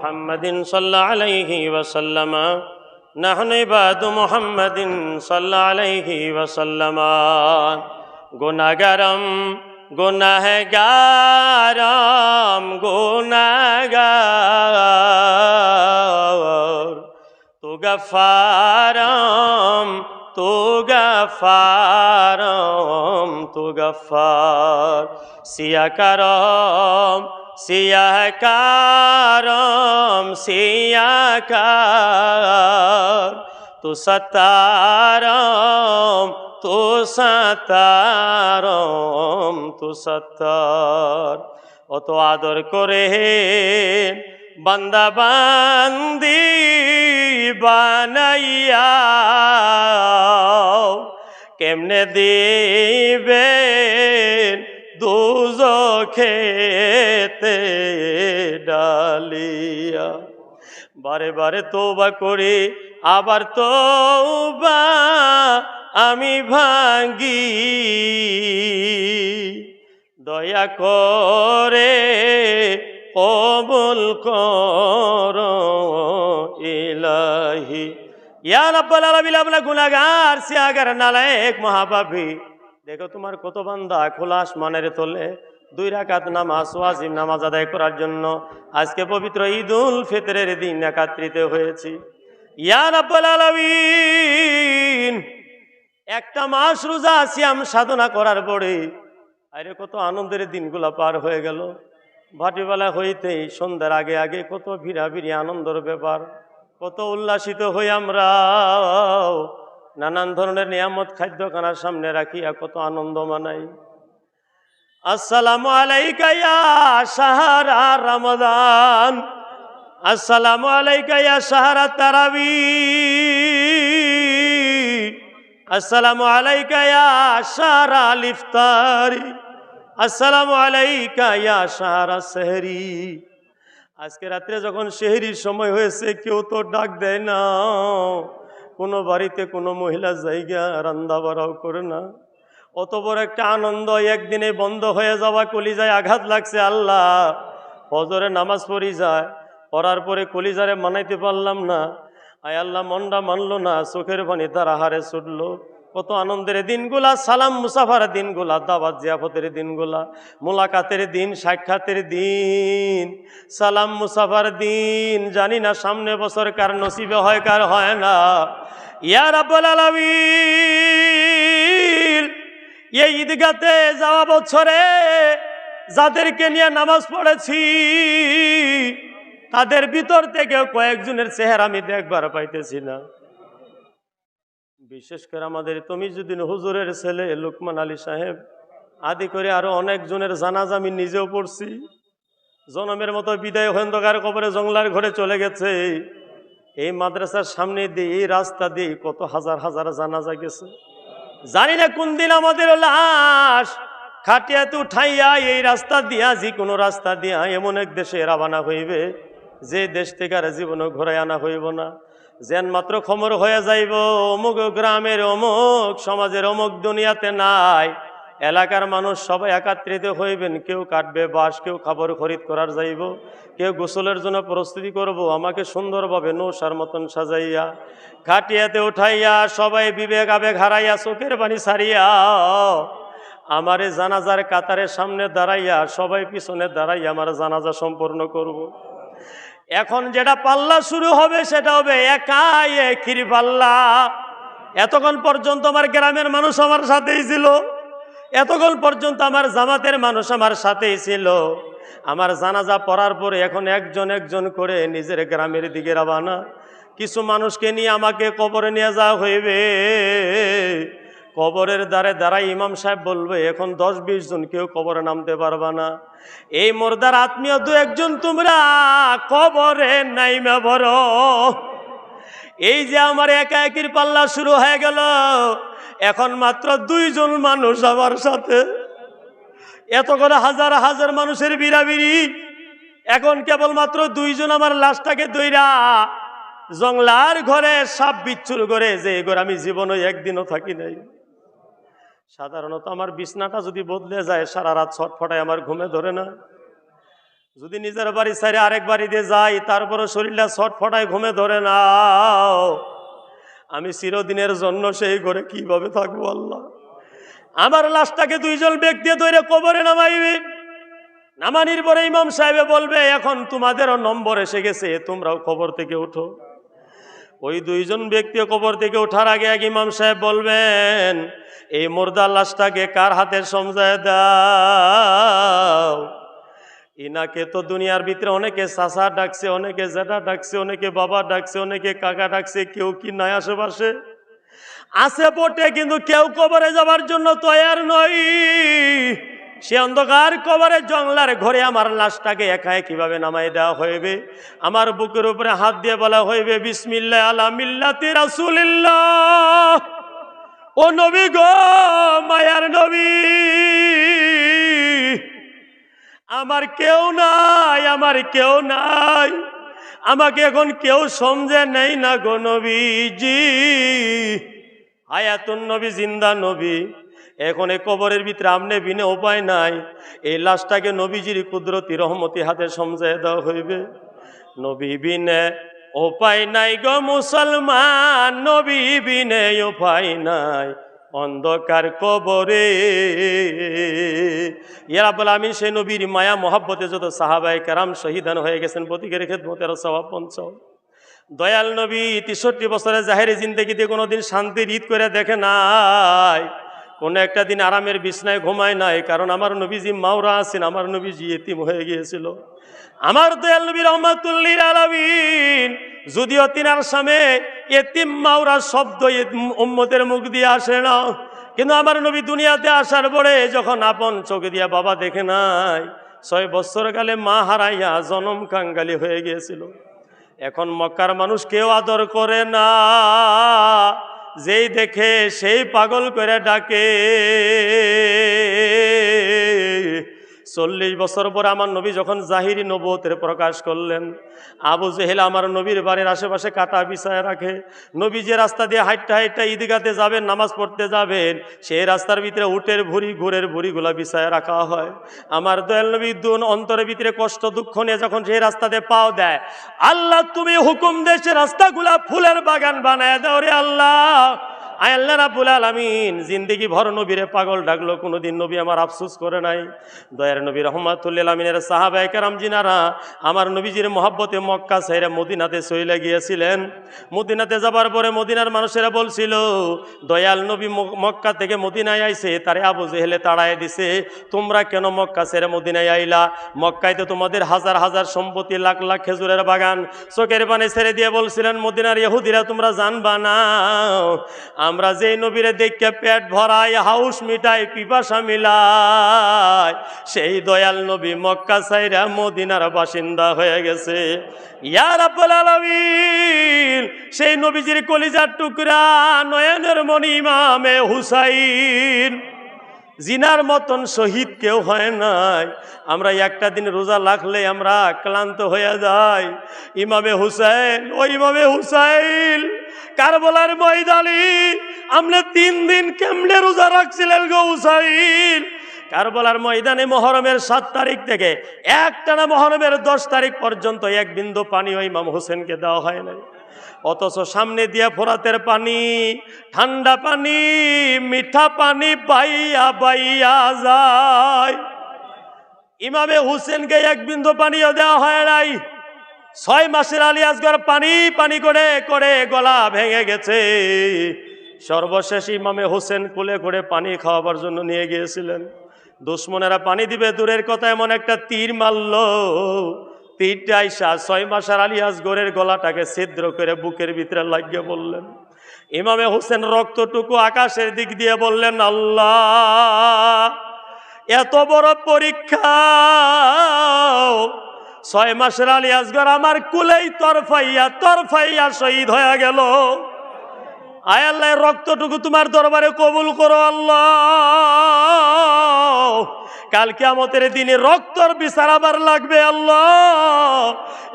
محمد صلى عليه وسلم نحن عباد محمد صلى عليه وسلم গুনাগারম গুনাহগারম গুনাগার তু গফারম তু গফারম তু গফার সিয়াকারম সিয়াকারম সিয়াকার তু সতারম তু সতারম তু সত্তার অত আদর করে বান্দা বান্দি বানাইয়া কেমনে দিবে দুজো খেতে ডালিয়া। বারে বারে তোবা করি, আবার তোবা আমি ভাঙ্গি। দয়া করে কবুল কর ইলাহি। ইয়া রাব্বাল আলামিন আপনার গুনাহগার, সিয়াগার, নালায়েক, মহাপাপী। দেখো তোমার কত বান্দা খোলা আসমানের তোলে। দুই রাকাত নামাজ, ওয়াজিব নামাজ আদায় করার জন্য। আজকে পবিত্র ঈদ উল ফিতরের দিন একাত্রিত হয়েছি। ইয়া রাব্বাল আলামিন, একটা মাস রোজা সিয়াম সাধনা করার পরে, আরে কত আনন্দের দিনগুলা পার হয়ে গেল। ভাটিবেলা হইতেই সন্ধ্যার আগে আগে কত ভিড়াভিড়ি আনন্দের ব্যাপার, কত উল্লাসিত হই আমরা নানান ধরনের নিয়ামত খাদ্য খানার সামনে রাখিয়া কত আনন্দ মানাই। আসসালামু আলাইকা ইয়া সাহারা রমাদান। আসসালামু আলাইকা ইয়া সাহারা তারাবি আসসালামু আলাইকা ইয়া সাহারা লিফতারি। আসসালামু আলাইকা ইয়া সাহারা সেহরি। আজকে রাত্রে যখন সেহরির সময় হয়েছে, কেউ তো ডাক দেয় না। কোনো বাড়িতে কোনো মহিলা জায়গা রান্দা বাড়াও করে না। অত বড় একটা আনন্দ, একদিনে বন্ধ হয়ে যাওয়া কলিজায় আঘাত লাগছে, আল্লাহ ফজরে নামাজ পড়ি যায়, পড়ার পরে কলিজারে মানাইতে পারলাম না। আয় আল্লাহ, মনটা মানলো না, চোখের পানি তার আহারে ছুটলো। কত আনন্দের দিনগুলা, সালাম মুসাফার দিনগুলা দাবাত জিয়াফতের দিনগুলা, মোলাকাতের দিন, সাক্ষাতের দিন, সালাম মুসাফার দিন, জানি না সামনে বছর কার নসিবে হয়, কার হয় না। ইয়ার রাব্বুল আলামিন, এই ঈদগাতে যাওয়া বছরে যাদেরকে নিয়ে নামাজ পড়েছি, তাদের ভিতর থেকে কয়েকজনের চেহারা আমি দেখবার পাইতেছি না। বিশেষ করে আমাদের তুমি যদি হুজুরের ছেলে লুকমান আলী সাহেব। আদি করে আরও অনেকজনের জানাজ আমি নিজেও পড়ছি। জনমের মতো বিদায় অন্ধকার কবরে জংলার ঘরে চলে গেছে। এই মাদ্রাসার সামনে দিয়ে, এই রাস্তা দিয়ে কত হাজার হাজার জানাজা গেছে। জানি না কোন দিন আমাদের লাশ খাটিয়াতে উঠাইয়া এই রাস্তা দিয়া, যে কোনো রাস্তা দিয়া এমন এক দেশে রাবানা হইবে, যে দেশ থেকে আর জীবনও ঘুরাই আনা হইব না। যেন মাত্র খমর হয়ে যাইব, অমুক গ্রামের অমুক, সমাজের অমুক দুনিয়াতে নাই এলাকার মানুষ সবাই একাত্রিত হইবেন, কেউ কাটবে বাস কেউ খাবার খরিদ করার যাইব, কেউ গোসলের জন্য প্রস্তুতি করব, আমাকে সুন্দরভাবে নৌসার মতন সাজাইয়া, খাটিয়াতে উঠাইয়া, সবাই বিবেক আবেগ হারাইয়া, চোখের পানি সারিয়া আমারে জানাজার কাতারের সামনে দাঁড়াইয়া, সবাই পিছনে দাঁড়াইয়া আমার জানাজা সম্পূর্ণ করব। এখন যেটা পাল্লা শুরু হবে সেটা হবে একাই একির পাল্লা। এতক্ষণ পর্যন্ত আমার গ্রামের মানুষ আমার সাথেই ছিল। এতক্ষণ পর্যন্ত আমার জামাতের মানুষ আমার সাথেই ছিল। আমার জানাজা পড়ার পরে এখন একজন একজন করে নিজের গ্রামের দিকে রাবানা কিছু মানুষকে নিয়ে আমাকে কবরে নিয়ে যাওয়া হইবে। কবরের দ্বারে দ্বারা ইমাম সাহেব বলবে, এখন দশ বিশ জন কেউ কবরে নামতে পারবা না। এই মোরদার আত্মীয় দু একজন, তোমরা কবরে নাইমে বড় এই যে আমার একা একির পাল্লা শুরু হয়ে গেল, এখন মাত্র দুইজন মানুষ আমার সাথে। এত করে হাজার হাজার মানুষের বিড়াবিড়ি। এখন কেবলমাত্র দুইজন আমার লাশটাকে দইরা জংলার ঘরে সাপ বিচ্ছুর করে, যে এগোর আমি জীবনে একদিনও থাকি নাই। সাধারণত আমার বিছনাটা যদি বদলে যায়, সারা রাত ছটফটায় আমার ঘুমে ধরে না। যদি নিজের বাড়ি সাইরে আরেক বাড়িতে যাই তারপরে শরীরটা ছটফটায় ঘুমে ধরে নাও আমি চিরদিনের জন্য সেই ঘরে কীভাবে থাকব আল্লাহ? আমার লাশটাকে দুইজন ব্যক্তি ধরে কবরে নামাইবে। নামানির পরে ইমাম সাহেবে বলবে, এখন তোমাদেরও নম্বর এসে গেছে, তোমরাও খবর থেকে ওঠো। ওই দুইজন ব্যক্তি কবর থেকে ওঠার আগে এক ইমাম সাহেব বলবেন, এই মোর্দার লাশটাকে কার হাতে সমঝায় দাও? ইনাকে তো দুনিয়ার ভিতরে অনেকে চাচা ডাকছে, অনেকে জেঠা ডাকছে, অনেকে বাবা ডাকছে, অনেকে কাকা ডাকছে, কেউ কি নাই আশেপাশে? আছে বটে, কিন্তু কেউ কবরে যাবার জন্য তৈয়ার নয় সে অন্ধকার কবরে জংলার ঘরে আমার লাশটাকে একাই কীভাবে নামাই দেওয়া হইবে? আমার বুকের উপরে হাত দিয়ে বলা হইবে বিসমিল্লা আলা মিল্লাতি রাসূলিল্লাহ। ও নবী গো, মায়ার নবী, আমার কেউ নাই, আমার কেউ নাই। আমাকে এখন কেউ সমঝে নেই না গো নবীজি। হায়াতুন নবী, জিন্দা নবী। এখন এই কবরের ভিতরে আমনে বিনে উপায় নাই। এই লাশটাকে নবীজির কুদরতি রহমতি হাতে সমঝে দেওয়া হইবে। নবী বিনে উপায় নাই গো মুসলমান, নবী বিনে উপায় নাই। অন্ধকার কবরে ইয়ারাবুল আমিন সেই নবীর মায়া, মহাব্বতে যত সাহাবাই কারাম শহীদান হয়ে গেছেন, প্রতীকের খেদমতের স্বভাব পঞ্চম দয়াল নবী তেষট্টি বছরের জাহেরি জিন্দগিতে কোনোদিন শান্তির ঈদ করে দেখে নাই। কোনো একটা দিন আরামের বিছনায় ঘুমায় নাই, কারণ আমার নবীজি মাওরা আছেন, আমার নবীজি এতিম হয়ে গিয়েছিল। আমার দয়াল নবী রহমাতুল্লির আলমিন, যদিও তিনার সামনে এতিম মাওরা শব্দ উম্মতের মুখ দিয়ে আসে না, কিন্তু আমার নবী দুনিয়াতে আসার পরে যখন আপন চোখে দিয়া বাবা দেখে নাই, ছয় বছর কালে মা হারাইয়া জনম কাঙ্গালি হয়ে গিয়েছিল। এখন মক্কার মানুষ কেউ আদর করে না। যেই দেখে সেই পাগল করে ডাকে। চল্লিশ বছর পর আমার নবী যখন জাহিরি নবতের প্রকাশ করলেন, আবু জেহেল আমার নবীর বাড়ির আশেপাশে কাটা বিছায় রাখে। নবী যে রাস্তা দিয়ে হাইটটা হাইটটা ঈদগাতে যাবেন, নামাজ পড়তে যাবেন, সেই রাস্তার ভিতরে উটের ভুড়ি, ঘুরের ভুড়িগুলা বিছায় রাখা হয়। আমার দয়াল নবী দুন অন্তরের ভিতরে কষ্ট, দুঃখ নিয়ে যখন সেই রাস্তাতে পাও দেয়, আল্লাহ, তুমি হুকুম দেশে রাস্তাগুলা ফুলের বাগান বানায় দাও রে আল্লাহ। আয় আল্লাহ রাবুল আলমিন, জিন্দিগি ভর নবীরে পাগল ডাকলো, কোনোদিন নবী আমার আফসোস করে নাই। দয়ার নবী রহমাতুল্লিল আমিনের কারাম জিনারা আমার নবীজির মহাব্বতে মক্কা সাইরা মদিনাতে চইলে গিয়েছিলেন। মদিনাতে যাবার পরে মদিনার মানুষেরা বলছিল, দয়াল নবী মক্কা থেকে মদিনায় আইসে তারে আবু জেহেলে তাড়ায় দিছে। তোমরা কেন মক্কা সেরে মদিনায় আইলা? মক্কায় তো তোমাদের হাজার হাজার সম্পত্তি, লাখ লাখ খেজুরের বাগান। চোখের পানে ছেড়ে দিয়ে বলছিলেন, মদিনার ইহুদিরা তোমরা জানবা না। আমরা যেই নবীরে দেখে পেট ভরাই, হাউস মিটাই, পিপাসা মিলাই, সেই দয়াল নবী মক্কা সাইরা মদিনার বাসিন্দা হয়ে গেছে। সেই নবীজির কলিজার টুকরা নয়নের মণি ইমামে হুসাইন। জিনার মতন শহীদ কেউ হয় নাই। আমরা একটা দিন রোজা লাগলে আমরা ক্লান্ত হয়ে যাই। ইমামে হুসাইন, ও ইমামে হুসাইন, কারবলার ময়দানি আমরা তিন দিন কেমনে রোজা রাখছিলেন গো হুসাইন? কারবলার ময়দানে মহরমের সাত তারিখ থেকে একটানা মহরমের দশ তারিখ পর্যন্ত এক বিন্দু ওই ইমাম হোসেনকে দেওয়া হয় নাই। অথচ সামনে দিয়া ফোরাতের পানি, ঠান্ডা পানি, মিঠা পানি পাইয়া পাইয়া যায়। ইমামে হুসেনকে এক বিন্দু পানিও দেওয়া হয় নাই। ছয় মাসের আলী আসগর পানি পানি করে করে গলা ভেঙে গেছে। সর্বশেষ ইমামে হোসেন কুলে করে পানি খাওয়াবার জন্য নিয়ে গিয়েছিলেন। দুশ্মনেরা পানি দিবে, দূরের কথা এমন একটা তীর মারল। তীরটা আইসা ছয় মাসের আলী আসগরের গলাটাকে ছিদ্র করে বুকের ভিতরে লাগিয়ে বললেন, ইমামে হোসেন রক্তটুকু আকাশের দিক দিয়ে বললেন, আল্লাহ, এত বড় পরীক্ষা। ছয় মাসের আলী আসগর আমার কুলেই তরফাইয়া তরফাইয়া শহীদ হয়ে গেল। আয় আল্লাহ রক্তটুকু তোমার দরবারে কবুল করো আল্লাহ। কালকে আমাদের দিনে রক্তর বিচার আবার লাগবে আল্লাহ।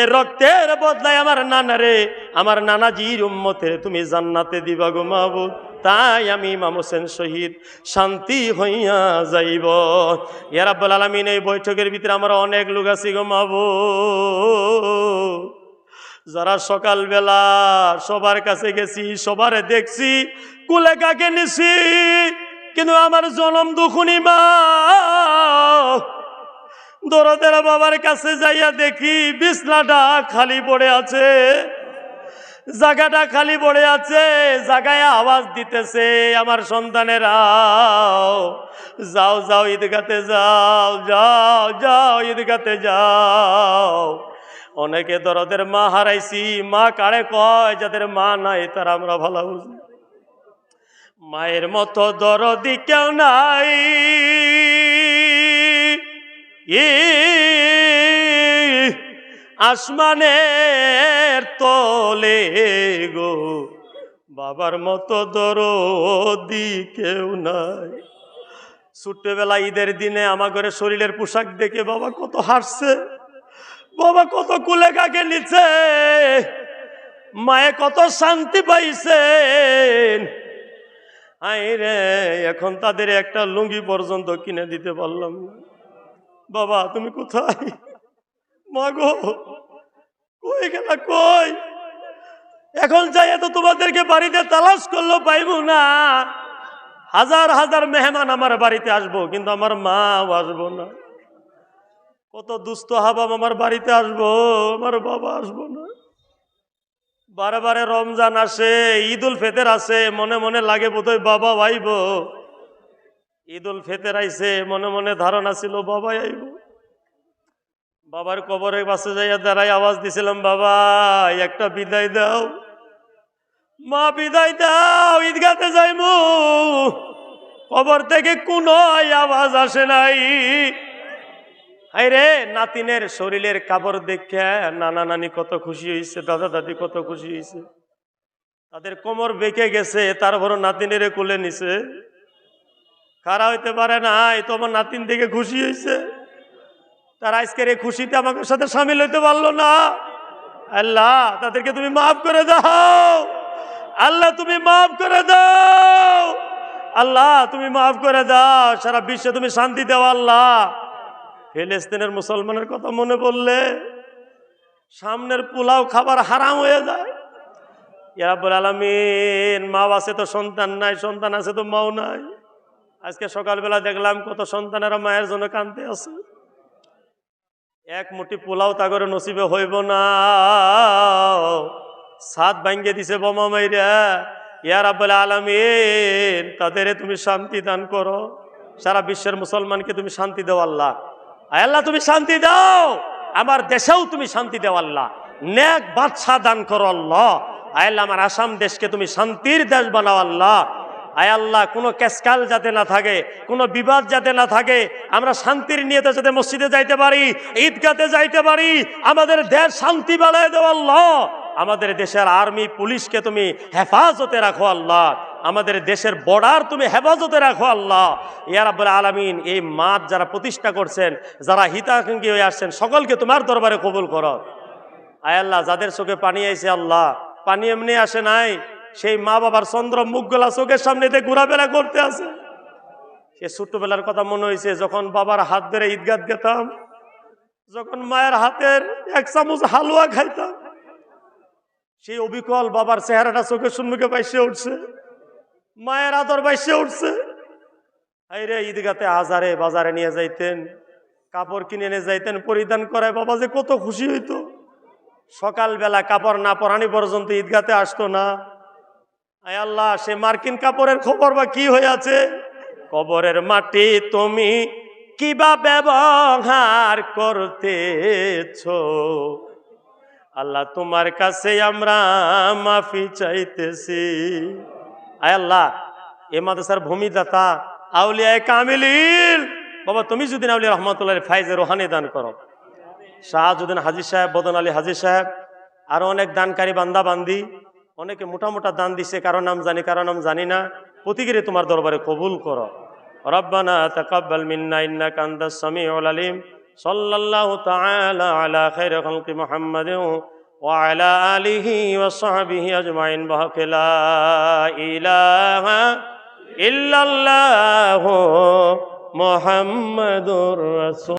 এ রক্তের বদলায় আমার নানা রে, আমার নানাজির উম্মতের তুমি জান্নাতে দিবা গো তাই আমি ইমাম হোসেন শহীদ, শান্তি হইয়া যাইব। ইয়ারাব্বুল আলমিন, এই বৈঠকের ভিতরে আমরা অনেক লোক আছি গো যারা সকালবেলা সবার কাছে গেছি, সবারে দেখছি, কুলে কাকে নিছি? কিন্তু আমার জনম দুখুনি মা। দরদের বাবার কাছে যাইয়া দেখি বিছনাটা খালি পড়ে আছে। জায়গাটা খালি পড়ে আছে, জায়গায় আওয়াজ দিতেছে আমার সন্তানেরা। যাও যাও, ঈদগাতে যাও যাও যাও, ঈদগাতে যাও। অনেকে দরদের মা হারাইছি, মা কারে কয়, যাদের মা নাই তারা আমরা ভালো বুঝি। মায়ের মতো দরদি কেউ নাই। ই আসমানের তলে গো, বাবার মতো দরদি কেউ নাই। ছোট্টবেলা ঈদের দিনে আমার ঘরে শরীরের পোশাক দেখে বাবা কত হাসছে। বাবা কত কুলে কাকে নিচ্ছে মায়ে কত শান্তি পাইছেন? আই রে এখন তাদের একটা লুঙ্গি পর্যন্ত কিনে দিতে পারলাম বাবা, তুমি কোথায়? মাগো, কই গেলা, কই? এখন যাই তো তোমাদেরকে বাড়িতে তালাশ করল, পাইবো না। হাজার হাজার মেহমান আমার বাড়িতে আসব, কিন্তু আমার মাও আসব না। কত দুস্থ হাবাব আমার বাড়িতে আসব, আমার বাবা আসব না। বারে বারে রমজান আসে ঈদ উল ফেতের আসে, মনে মনে লাগে বোধহয় বাবা আইব। ঈদ উল ফেতের আইসে মনে মনে ধারণা ছিল বাবাই আইব। বাবার কবরে বাসে যাইয়া দাঁড়াই আওয়াজ দিছিলাম, বাবা, একটা বিদায় দাও। মা, বিদায় দাও, ঈদগাতে যাইমু। কবর থেকে কোনো আওয়াজ আসে নাই। রে নাতিনের শরীরের কাপড় দেখে নানা নানি কত খুশি হয়েছে দাদা দাদি কত খুশি হয়েছে তাদের কোমর বেঁকে গেছে তারপর নাতিনের কোলে নিছে। খারা হইতে পারে না, এই তো আমার নাতিন দেখে খুশি হয়েছে তার আজকের এই খুশিতে আমাকে সাথে সামিল হইতে পারল না। আল্লাহ, তাদেরকে তুমি মাফ করে দাও। আল্লাহ, তুমি মাফ করে দাও। আল্লাহ, তুমি মাফ করে দাও। সারা বিশ্বে তুমি শান্তি দাও, আল্লাহ। ফিলিস্তিনের মুসলমানের কথা মনে পড়লে সামনের পোলাও খাবার হারাম হয়ে যায়। ইয়ারাবুল আলমিন, মা আছে তো সন্তান নাই, সন্তান আছে তো মাও নাই। আজকে সকালবেলা দেখলাম কত সন্তানেরা মায়ের জন্য কানতে আছে। এক মুঠি পোলাও তাগরে নসিবে হইব না। সাত ভাঙ্গে দিছে বোমা মাইরা। ইয়ার আব্বাল আলমিন তাদের তুমি শান্তি দান করো। সারা বিশ্বের মুসলমানকে তুমি শান্তি দাও আল্লাহ, তুমি শান্তি দাও। আমার দেশেও তুমি শান্তি দাও, আল্লাহ। নেক বাদশাহ দান করো, আল্লাহ। আয় আল্লাহ, আমার আসাম দেশকে তুমি শান্তির দেশ বানাও, আল্লাহ। আয় আল্লাহ, কোনো ক্যাসকাল যাতে না থাকে, কোনো বিবাদ যাতে না থাকে, আমরা শান্তির নিয়েতে যাতে মসজিদে যাইতে পারি, ঈদগাতে যাইতে পারি, আমাদের দেশ শান্তি বাড়ায় দেও, আল্লাহ। আমাদের দেশের আর্মি, পুলিশকে তুমি হেফাজতে রাখো, আল্লাহ। আমাদের দেশের বর্ডার তুমি হেফাজতে রাখো আল্লাহ। ইয়ারাবুল আলমিন, এই মাঠ যারা প্রতিষ্ঠা করছেন, যারা হিতাকাঙ্ক্ষী হয়ে আসছেন, সকলকে তোমার দরবারে কবুল করো। আয় আল্লাহ, যাদের চোখে পানি আইছে আল্লাহ, পানি এমনি আসে নাই, সেই মা বাবার চন্দ্র মুখগুলা চোখের সামনে দিয়ে ঘোরাফেরা করতে আছে। সে ছোট্টবেলার কথা মনে হয়েছে যখন বাবার হাত ধরে ঈদগাত গেতাম, যখন মায়ের হাতের এক চামচ হালুয়া খাইতাম, সেই অবিকল বাবার চেহারাটা চোখের সম্মুখে বাইসে উঠছে। মায়ের আদর বাইসে উঠছে। রে ঈদগাতে আজারে বাজারে নিয়ে যাইতেন, কাপড় কিনে নিয়ে যাইতেন, পরিধান করায় বাবা যে কত খুশি হইতো। সকালবেলা কাপড় না পরানি পর্যন্ত ঈদগাতে আসতো না। আয় আল্লাহ, সে মার্কিন কাপড়ের খবর বা কি হয়ে আছে কবরের মাটি তুমি কিবা ব্যবহার করতেছ? আল্লাহ তোমার কাছে আমরা মাফি চাইতেছি। আয় আল্লাহ, এ মাদ্রাসার ভূমিদাতা আউলিয়ায় কামিলিন। বাবা, তুমি যদি আউলিয়া রহমতুল্লাহ ফাইজে রোহানি দান করো। শাহজুদ্দিন হাজির সাহেব, বদন আলী হাজির সাহেব, আরও অনেক দানকারী বান্দা বান্দি, অনেকে মোটা মোটা দান দিছে, কারও নাম জানি, কারও নাম জানি না। প্রতিকিরে তোমার দরবারে কবুল করো। রব্বানা তাকাব্বাল মিন্না ইন্নাকা আনতাস সামিউল আলিম। সাল্লাল্লাহু তাআলা আলা খাইরি খালকি মুহাম্মাদিন। وعلى آله وصحبه أجمعين. بحق لا إله إلا الله محمد رسول